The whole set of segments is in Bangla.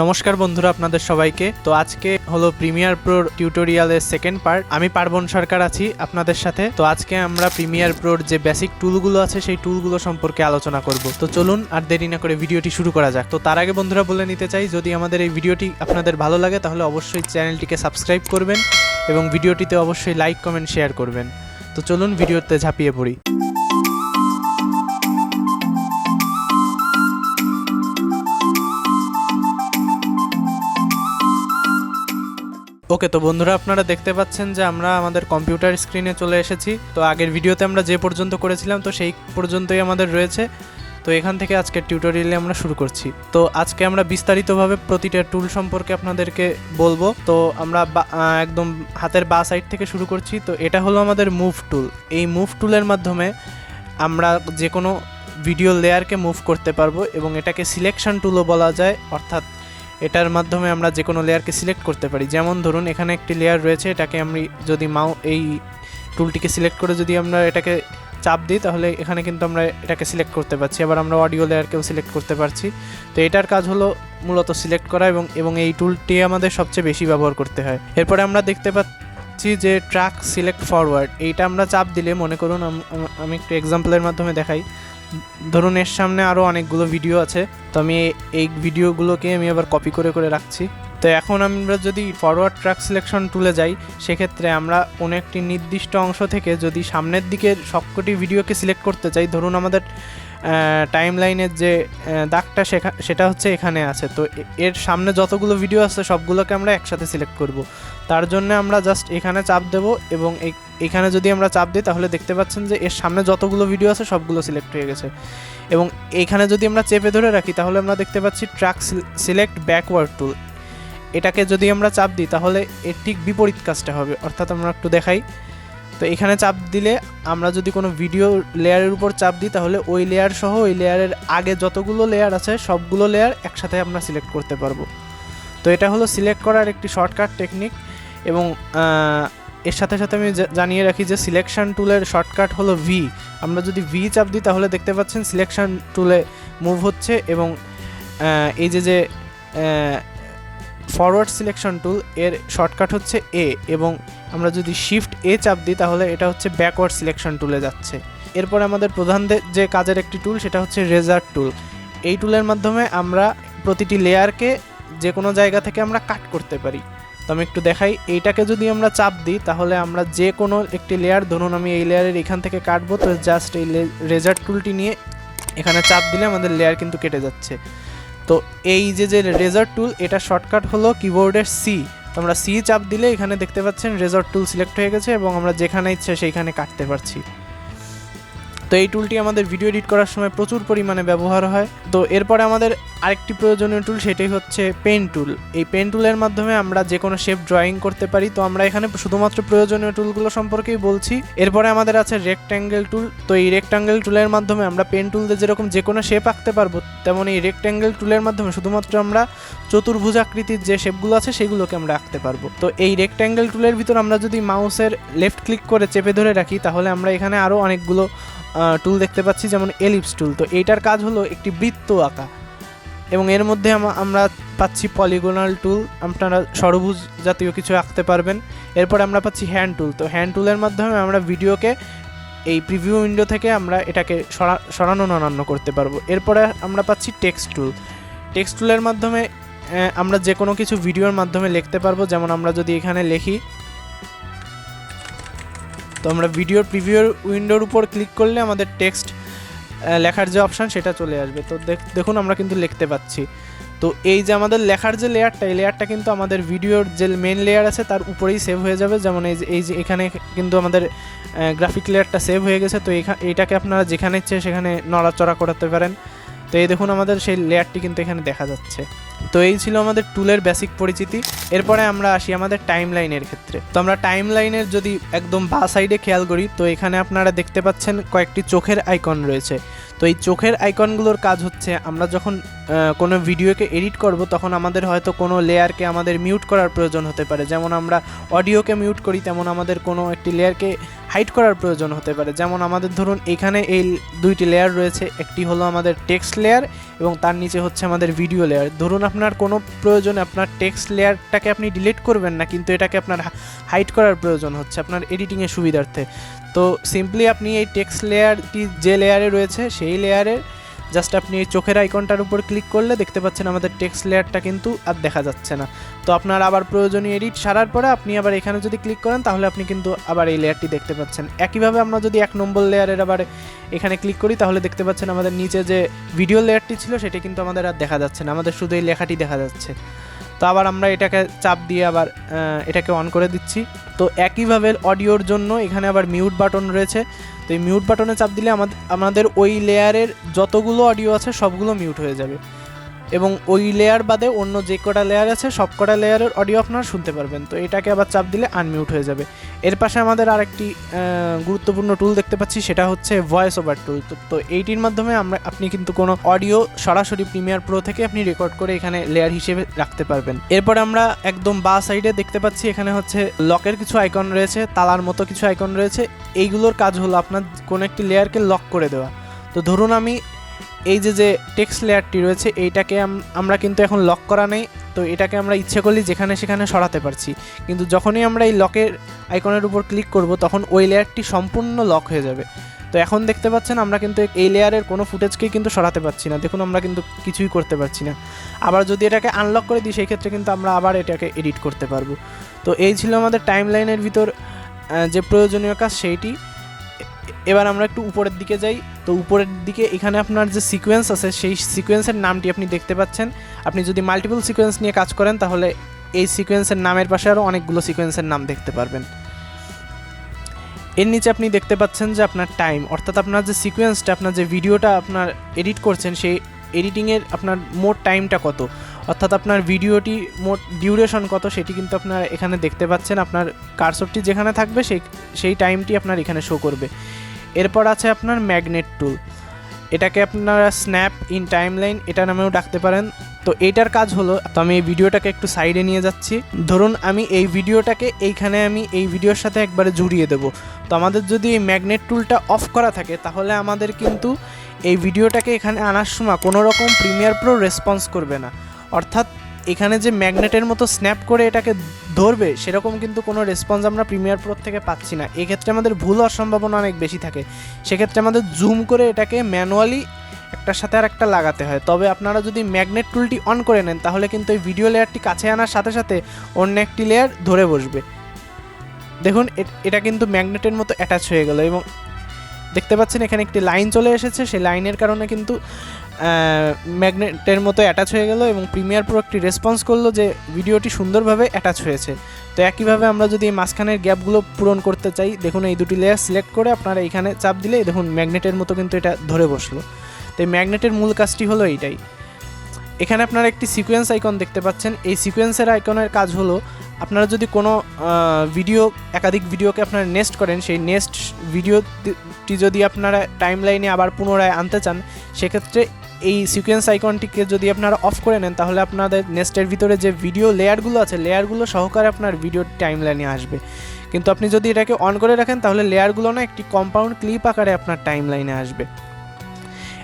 নমস্কার বন্ধুরা আপনাদের সবাইকে। তো আজকে হলো প্রিমিয়ার প্রোর টিউটোরিয়ালের সেকেন্ড পার্ট আমি পার্বণ সরকার আছি আপনাদের সাথে। তো আজকে আমরা প্রিমিয়ার প্রোর যে বেসিক টুলগুলো আছে, সেই টুলগুলো সম্পর্কে আলোচনা করব। তো চলুন আর দেরি না করে ভিডিওটি শুরু করা যাক। তো তার আগে বন্ধুরা বলে নিতে চাই, যদি আমাদের এই ভিডিওটি আপনাদের ভালো লাগে, তাহলে অবশ্যই চ্যানেলটিকে সাবস্ক্রাইব করবেন এবং ভিডিওটিতে অবশ্যই লাইক কমেন্ট শেয়ার করবেন। তো চলুন ভিডিওতে ঝাঁপিয়ে পড়ি। ওকে, তো বন্ধুরা আপনারা দেখতে পাচ্ছেন যে আমরা আমাদের কম্পিউটার স্ক্রিনে চলে এসেছি। তো আগের ভিডিওতে আমরা যে পর্যন্ত করেছিলাম, তো সেই পর্যন্তই আমাদের রয়েছে। তো এখান থেকে আজকের টিউটোরিয়ালে আমরা শুরু করছি। তো আজকে আমরা বিস্তারিতভাবে প্রতিটা টুল সম্পর্কে আপনাদেরকে বলব। তো আমরা একদম হাতের বা সাইড থেকে শুরু করছি। তো এটা হলো আমাদের মুভ টুল এই মুভ টুলের মাধ্যমে আমরা যে কোনো ভিডিও লেয়ারকে মুভ করতে পারব এবং এটাকে সিলেকশন টুলও বলা যায়। অর্থাৎ এটার মাধ্যমে আমরা যে কোনো লেয়ারকে সিলেক্ট করতে পারি। যেমন ধরুন, এখানে একটি লেয়ার রয়েছে, এটাকে আমি যদি মাউ এই টুলটিকে সিলেক্ট করে যদি আমরা এটাকে চাপ দিই, তাহলে এখানে কিন্তু আমরা এটাকে সিলেক্ট করতে পারছি। আবার আমরা অডিও লেয়ারকেও সিলেক্ট করতে পারছি। তো এটার কাজ হলো মূলত সিলেক্ট করা এবং এবং এই টুলটি আমাদের সবচেয়ে বেশি ব্যবহার করতে হয়। এরপরে আমরা দেখতে পাচ্ছি যে ট্র্যাক সিলেক্ট ফরওয়ার্ড এইটা আমরা চাপ দিলে মনে করুন, আম- একটু এক্সাম্পলের মাধ্যমে দেখাই। ধরুন এর সামনে আরও অনেকগুলো ভিডিও আছে, তো আমি এই- ভিডিওগুলোকে আমি আবার কপি করে করে রাখছি। তো এখন আমরা যদি ফরওয়ার্ড ট্র্যাক সিলেকশন টুলে যাই, সেক্ষেত্রে আমরা কোনো একটি নির্দিষ্ট অংশ থেকে যদি সামনের দিকে সবকটি ভিডিওকে সিলেক্ট করতে চাই, ধরুন আমাদের টাইম লাইনের যে দাগটা সেখা, সেটা হচ্ছে এখানে আছে। তো এর সামনে যতগুলো ভিডিও আছে, সবগুলোকে আমরা একসাথে সিলেক্ট করব। তার জন্য আমরা জাস্ট এখানে চাপ দেব এবং এখানে যদি আমরা চাপ দিই, তাহলে দেখতে পাচ্ছেন যে, এর সামনে যতগুলো ভিডিও আছে, সবগুলো সিলেক্ট হয়ে গেছে। এবং এইখানে যদি আমরা চেপে ধরে রাখি, তাহলে আমরা দেখতে পাচ্ছি ট্র্যাক সিলেক্ট ব্যাকওয়ার্ড টুল এটাকে যদি আমরা চাপ দিই, তাহলে এর ঠিক বিপরীত কাজটা হবে। অর্থাৎ আমরা একটু দেখাই। তো এখানে চাপ দিলে আমরা যদি কোনো ভিডিও লেয়ারের উপর চাপ দিই, তাহলে ওই লেয়ার সহ ওই লেয়ারের আগে যতগুলো লেয়ার আছে, সবগুলো লেয়ার একসাথে আমরা সিলেক্ট করতে পারব। তো এটা হলো সিলেক্ট করার একটি শর্টকাট টেকনিক এবং এর সাথে সাথে আমি জানিয়ে রাখি যে সিলেকশন টুলের শর্টকাট হলো ভি আমরা যদি ভি চাপ দিই, তাহলে দেখতে পাচ্ছেন সিলেকশন টুলে মুভ হচ্ছে এবং এই যে যে ফরওয়ার্ড সিলেকশন টুল এর শর্টকাট হচ্ছে এ এবং আমরা যদি শিফট এ চাপ দিই, তাহলে এটা হচ্ছে ব্যাকওয়ার্ড সিলেকশন টুলে যাচ্ছে। এরপর আমাদের প্রধান যে কাজের একটি টুল সেটা হচ্ছে রেজার টুল এই টুলের মাধ্যমে আমরা প্রতিটি লেয়ারকে যে কোনো জায়গা থেকে আমরা কাট করতে পারি। তো আমি একটু দেখাই, এইটাকে যদি আমরা চাপ দিই, তাহলে আমরা যে কোনো একটি লেয়ার ধরুন আমি এই লেয়ারের এখান থেকে কাটবো, তো জাস্ট এই রেজার টুলটি নিয়ে এখানে চাপ দিলে আমাদের লেয়ার কিন্তু কেটে যাচ্ছে। তো এই যে যে রেজার টুল এটা শর্টকাট হলো কিবোর্ডের সি তোমরা সি চাপ দিলে এখানে দেখতে পাচ্ছেন রেজার টুল সিলেক্ট হয়ে গেছে এবং আমরা যেখানে ইচ্ছে সেইখানে কাটতে পারছি। তো এই টুলটি আমাদের ভিডিও এডিট করার সময় প্রচুর পরিমাণে ব্যবহার হয়। তো এরপরে আমাদের আরেকটি প্রয়োজনীয় টুল সেটাই হচ্ছে পেন টুল এই পেন টুলের মাধ্যমে আমরা যে কোনো শেপ ড্রয়িং করতে পারি। তো আমরা এখানে শুধুমাত্র প্রয়োজনীয় টুলগুলো সম্পর্কেই বলছি। এরপরে আমাদের আছে রেক্ট্যাঙ্গেল টুল তো এই রেক্ট্যাঙ্গেল টুলের মাধ্যমে আমরা পেন টুল দিয়ে যেরকম যে কোনো শেপ আঁকতে পারব, তেমন এই রেক্ট্যাঙ্গেল টুলের মাধ্যমে শুধুমাত্র আমরা চতুর্ভুজ আকৃতির যে শেপগুলো আছে সেগুলোকে আমরা আঁকতে পারব। তো এই রেক্ট্যাঙ্গেল টুলের ভিতর আমরা যদি মাউসের লেফট ক্লিক করে চেপে ধরে রাখি, তাহলে আমরা এখানে আরও অনেকগুলো টুল দেখতে পাচ্ছি, যেমন এলিপস টুল তো এইটার কাজ হলো একটি বৃত্ত আঁকা। এবং এর মধ্যে আমরা পাচ্ছি পলিগোনাল টুল আপনারা ষড়ভুজ জাতীয় কিছু আঁকতে পারবেন। এরপর আমরা পাচ্ছি হ্যান্ড টুল তো হ্যান্ড টুলের মাধ্যমে আমরা ভিডিওকে এই প্রিভিউ উইন্ডো থেকে আমরা এটাকে সরা- সরানো নানান্য করতে পারব। এরপরে আমরা পাচ্ছি টেক্সট টুল টেক্সট টুলের মাধ্যমে আমরা যে কোনো কিছু ভিডিওর মাধ্যমে লিখতে পারব। যেমন আমরা যদি এখানে লিখি তো আমরা ভিডিওর প্রিভিউর উইন্ডোর উপর ক্লিক করলে আমাদের টেক্সট লেখার যে অপশান সেটা চলে আসবে। তো দেখ- দেখুন আমরা কিন্তু লিখতে পাচ্ছি। তো এই যে আমাদের লেখার যে লেয়ারটা এই লেয়ারটা কিন্তু আমাদের ভিডিওর যে মেন লেয়ার আছে তার উপরেই সেভ হয়ে যাবে। যেমন এই যে এই যে এখানে কিন্তু আমাদের গ্রাফিক লেয়ারটা সেভ হয়ে গেছে। তো এইটাকে আপনারা যেখানে ইচ্ছে সেখানে নড়াচড়া করাতে পারেন। তো এই দেখুন আমাদের সেই লেয়ারটি কিন্তু এখানে দেখা যাচ্ছে। তো এই ছিল আমাদের টুলের বেসিক পরিচিতি। এরপরে আমরা আসি আমাদের টাইম লাইনের ক্ষেত্রে। তো আমরা টাইম লাইনের যদি একদম বা সাইডে খেয়াল করি, তো এখানে আপনারা দেখতে পাচ্ছেন কয়েকটি চোখের আইকন রয়েছে। তো এই চোখের আইকনগুলোর কাজ হচ্ছে, আমরা যখন কোনো ভিডিওকে এডিট করব, তখন আমাদের হয়তো কোনো লেয়ারকে আমাদের মিউট করার প্রয়োজন হতে পারে। যেমন আমরা অডিওকে মিউট করি, তেমন আমাদের কোনো একটি লেয়ারকে হাইড করার প্রয়োজন হতে পারে। যেমন আমাদের ধরুন, এখানে এই দুইটি লেয়ার রয়েছে, একটি হলো আমাদের টেক্সট লেয়ার এবং তার নিচে হচ্ছে আমাদের ভিডিও লেয়ার ধরুন, আপনার কোনো প্রয়োজনে আপনার টেক্সট লেয়ারটাকে আপনি ডিলিট করবেন না, কিন্তু এটাকে আপনার হাইড করার প্রয়োজন হচ্ছে, আপনার এডিটিংয়ের সুবিধার্থে। তো সিম্পলি আপনি এই টেক্সট লেয়ারটি যে লেয়ারে রয়েছে, সেই লেয়ারের জাস্ট আপনি এই চোখের আইকনটার উপর ক্লিক করলে দেখতে পাচ্ছেন আমাদের টেক্সট লেয়ারটা কিন্তু আর দেখা যাচ্ছে না। তো আপনার আবার প্রয়োজনীয় এডিট সারার পরে আপনি আবার এখানে যদি ক্লিক করেন, তাহলে আপনি কিন্তু আবার এই লেয়ারটি দেখতে পাচ্ছেন। একইভাবে আমরা যদি এক নম্বর লেয়ারের আবার এখানে ক্লিক করি, তাহলে দেখতে পাচ্ছেন আমাদের নিচে যে ভিডিও লেয়ারটি ছিল, সেটি কিন্তু আমাদের আর দেখা যাচ্ছে না। আমাদের শুধু এই লেখাটি দেখা যাচ্ছে। তো আবার আমরা এটাকে চাপ দিয়ে আবার এটাকে অন করে দিচ্ছি। তো একইভাবে অডিওর জন্য এখানে আবার মিউট বাটন রয়েছে। তো এই মিউট বাটনে চাপ দিলে আমাদের আমাদের ওই লেয়ারের যতগুলো অডিও আছে সবগুলো মিউট হয়ে যাবে। এবং ওই লেয়ার বাদে অন্য যে কটা লেয়ার আছে, সব কটা লেয়ারের অডিও আপনারা শুনতে পারবেন। তো এটাকে আবার চাপ দিলে আনমিউট হয়ে যাবে। এর পাশে আমাদের আরেকটি গুরুত্বপূর্ণ টুল দেখতে পাচ্ছি, সেটা হচ্ছে ভয়েস ওভার টুল তো এইটির মাধ্যমে আমরা, আপনি কিন্তু কোনো অডিও সরাসরি প্রিমিয়ার প্রো থেকে আপনি রেকর্ড করে এখানে লেয়ার হিসেবে রাখতে পারবেন। এরপর আমরা একদম বা সাইডে দেখতে পাচ্ছি, এখানে হচ্ছে লকের কিছু আইকন রয়েছে, তালার মতো কিছু আইকন রয়েছে। এইগুলোর কাজ হলো আপনার কোনো একটি লেয়ারকে লক করে দেওয়া। তো ধরুন আমি এই যে যে টেক্সট লেয়ারটি রয়েছে, এইটাকে আমরা কিন্তু এখন লক করা নেই। তো এটাকে আমরা ইচ্ছে করলে যেখানে সেখানে সরাতে পারছি। কিন্তু যখনই আমরা এই লকের আইকনের উপর ক্লিক করব, তখন ওই লেয়ারটি সম্পূর্ণ লক হয়ে যাবে। তো এখন দেখতে পাচ্ছেন, আমরা কিন্তু এই লেয়ারের কোনো ফুটেজকেই কিন্তু সরাতে পারছি না। দেখুন, আমরা কিন্তু কিছুই করতে পারছি না। আবার যদি এটাকে আনলক করে দিই সেই ক্ষেত্রে কিন্তু আমরা আবার এটাকে এডিট করতে পারব। তো এই ছিল আমাদের টাইম লাইনের ভিতর যে প্রয়োজনীয় কাজ, সেইটি। এবার আমরা একটু উপরের দিকে যাই। তো উপরের দিকে এখানে আপনার যে সিকোয়েন্স আছে, সেই সিকোয়েন্সের নামটি আপনি দেখতে পাচ্ছেন। আপনি যদি মাল্টিপল সিকোয়েন্স নিয়ে কাজ করেন, তাহলে এই সিকোয়েন্সের নামের পাশে আরও অনেকগুলো সিকোয়েন্সের নাম দেখতে পারবেন। এর নিচে আপনি দেখতে পাচ্ছেন যে আপনার টাইম অর্থাৎ আপনার যে সিকোয়েন্সটা আপনার যে ভিডিওটা আপনার এডিট করছেন, সেই এডিটিংয়ের আপনার মোট টাইমটা কত? অর্থাৎ আপনার ভিডিওটি মোট ডিউরেশন কত, সেটি কিন্তু আপনার এখানে দেখতে পাচ্ছেন। আপনার কারসরটি যেখানে থাকবে, সেই সেই টাইমটি আপনার এখানে শো করবে। এরপর আছে আপনার ম্যাগনেট টুল। এটাকে আপনারা স্ন্যাপ, ইন টাইমলাইন, এটা নামেও ডাকতে পারেন। তো এইটার কাজ হলো, তো আমি এই ভিডিওটাকে একটু সাইডে নিয়ে যাচ্ছি। ধরুন আমি এই ভিডিওটাকে এইখানে আমি এই ভিডিওর সাথে একবারে জুড়িয়ে দেবো। তো আমাদের যদি এই ম্যাগনেট টুলটা অফ করা থাকে, তাহলে আমাদের কিন্তু এই ভিডিওটাকে এখানে আনার সময় কোনো রকম প্রিমিয়ার প্রো রেসপন্স করবে না। অর্থাৎ এখানে যে ম্যাগনেটের মতো স্ন্যাপ করে এটাকে ধরবে, সেরকম কিন্তু কোনো রেসপন্স আমরা প্রিমিয়ার প্রো থেকে পাচ্ছি না। এক্ষেত্রে আমাদের ভুল হওয়ার সম্ভাবনা অনেক বেশি থাকে। সেক্ষেত্রে আমাদের জুম করে এটাকে ম্যানুয়ালি একটার সাথে আর একটা লাগাতে হয়। তবে আপনারা যদি ম্যাগনেট টুলটি অন করে নেন, তাহলে কিন্তু এই ভিডিও লেয়ারটি কাছে আনার সাথে সাথে অন্য একটি লেয়ার ধরে বসবে। দেখুন এটা কিন্তু ম্যাগনেটের মতো অ্যাটাচ হয়ে গেল এবং দেখতে পাচ্ছেন এখানে একটি লাইন চলে এসেছে। সেই লাইনের কারণে কিন্তু ম্যাগনেটের মতো অ্যাটাচ হয়ে গেল এবং প্রিমিয়ার প্রো একটি রেসপন্স করল যে ভিডিওটি সুন্দরভাবে অ্যাটাচ হয়েছে। তো একইভাবে আমরা যদি এই মাঝখানের গ্যাপগুলো পূরণ করতে চাই, দেখুন এই দুটি লেয়ার সিলেক্ট করে আপনারা এখানে চাপ দিলে দেখুন ম্যাগনেটের মতো কিন্তু এটা ধরে বসল। তো এই ম্যাগনেটের মূল কাজটি হলো এইটাই। এখানে আপনারা একটি সিকোয়েন্স আইকন দেখতে পাচ্ছেন। এই সিকোয়েন্সের আইকনের কাজ হলো, আপনারা যদি কোনো ভিডিও একাধিক ভিডিওকে আপনারা নেস্ট করেন, সেই নেক্সট ভিডিওটি যদি আপনারা টাইম লাইনে আবার পুনরায় আনতে চান, সেক্ষেত্রে এই সিকোয়েন্স আইকনটিকে যদি আপনারা অফ করে নেন, তাহলে আপনাদের নেস্টের ভিতরে যে ভিডিও লেয়ারগুলো আছে লেয়ারগুলো সহকারে আপনার ভিডিও টাইম লাইনে আসবে। কিন্তু আপনি যদি এটাকে অন করে রাখেন, তাহলে লেয়ারগুলো না একটি কম্পাউন্ড ক্লিপ আকারে আপনার টাইম লাইনে আসবে।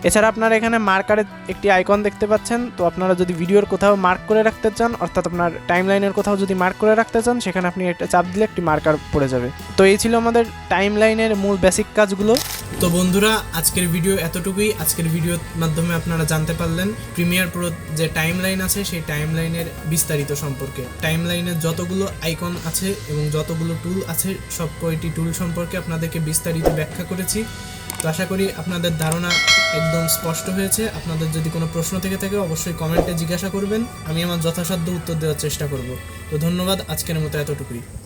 এছাড়া আপনারা এখানে মার্কারের একটি আইকন দেখতে পাচ্ছেন। তো আপনারা যদি ভিডিওর কোথাও মার্ক করে রাখতে চান, অর্থাৎ আপনার টাইম লাইনের কোথাও যদি মার্ক করে রাখতে চান, সেখানে আপনি একটা চাপ দিলে একটি মার্কার পড়ে যাবে। তো এই ছিল আমাদের টাইম লাইনের মূল বেসিক কাজগুলো। তো বন্ধুরা, আজকের ভিডিও এতটুকুই। আজকের ভিডিওর মাধ্যমে আপনারা জানতে পারলেন প্রিমিয়ার প্রো যে টাইম লাইন আছে, সেই টাইম লাইনের বিস্তারিত সম্পর্কে। টাইম লাইনের যতগুলো আইকন আছে এবং যতগুলো টুল আছে সব কয়টি টুল সম্পর্কে আপনাদেরকে বিস্তারিত ব্যাখ্যা করেছি। তো আশা করি আপনাদের ধারণা একদম স্পষ্ট হয়েছে। আপনাদের যদি কোনো প্রশ্ন থেকে থাকে অবশ্যই কমেন্টে জিজ্ঞাসা করবেন। আমি আমার যথাসাধ্য উত্তর দেওয়ার চেষ্টা করব। তো ধন্যবাদ আজকের মতো এতটুকুই।